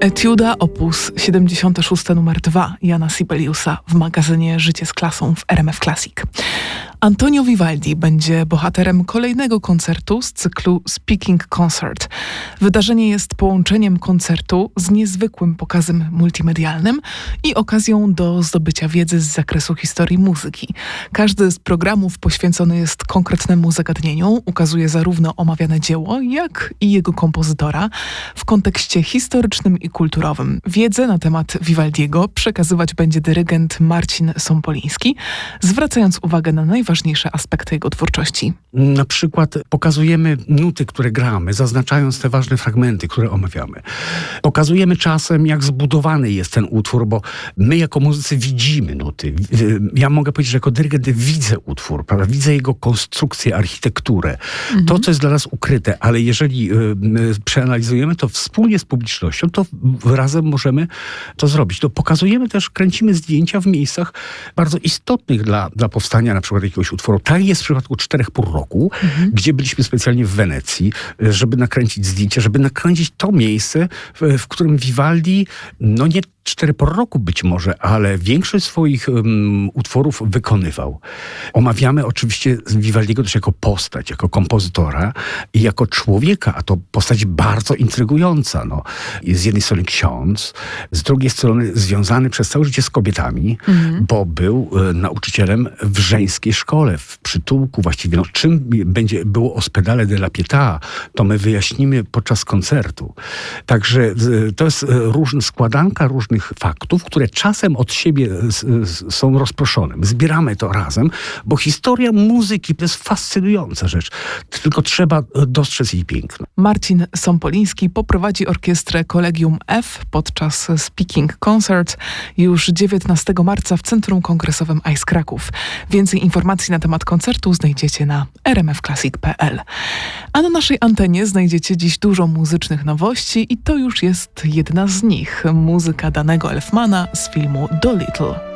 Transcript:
Etiuda op. 76 numer 2 Jana Sibeliusa w magazynie Życie z klasą w RMF Classic. Antonio Vivaldi będzie bohaterem kolejnego koncertu z cyklu Speaking Concert. Wydarzenie jest połączeniem koncertu z niezwykłym pokazem multimedialnym i okazją do zdobycia wiedzy z zakresu historii muzyki. Każdy z programów poświęcony jest konkretnemu zagadnieniu, ukazuje zarówno omawiane dzieło, jak i jego kompozytora w kontekście historycznym i kulturowym. Wiedzę na temat Vivaldiego przekazywać będzie dyrygent Marcin Sompoliński, zwracając uwagę na najważniejsze aspekty jego twórczości. Na przykład pokazujemy nuty, które gramy, zaznaczając te ważne fragmenty, które omawiamy. Pokazujemy czasem, jak zbudowany jest ten utwór, bo my jako muzycy widzimy nuty. Ja mogę powiedzieć, że jako dyrygent widzę utwór, prawda? widzę jego konstrukcję, architekturę. Mhm. To, co jest dla nas ukryte, ale jeżeli y, przeanalizujemy to wspólnie z publicznością, to razem możemy to zrobić. To pokazujemy też, kręcimy zdjęcia w miejscach bardzo istotnych dla, dla powstania na przykład jakiegoś utworu. Tak jest w przypadku Czterech Pór Roku, mhm. gdzie byliśmy specjalnie w Wenecji, żeby nakręcić zdjęcia, żeby nakręcić to miejsce, w, w którym Vivaldi, no nie cztery por roku być może, ale większość swoich um, utworów wykonywał. Omawiamy oczywiście Vivaldiego też jako postać, jako kompozytora i jako człowieka, a to postać bardzo intrygująca. No. Z jednej strony ksiądz, z drugiej strony związany przez całe życie z kobietami, mhm. bo był e, nauczycielem w żeńskiej szkole, w przytułku właściwie. No, czym będzie było Ospedale della Pietà, to my wyjaśnimy podczas koncertu. Także e, to jest e, różna składanka różnych faktów, które czasem od siebie są rozproszone. My zbieramy to razem, bo historia muzyki to jest fascynująca rzecz. Tylko trzeba e, dostrzec jej piękno. Marcin Sompoliński poprowadzi orkiestrę Kolegium F podczas Speaking Concert już 19 marca w Centrum Kongresowym Ice Kraków. Więcej informacji na temat koncertu znajdziecie na rmfclassic.pl. A na naszej antenie znajdziecie dziś dużo muzycznych nowości i to już jest jedna z nich. Muzyka danego Elfmana z filmu Dolittle.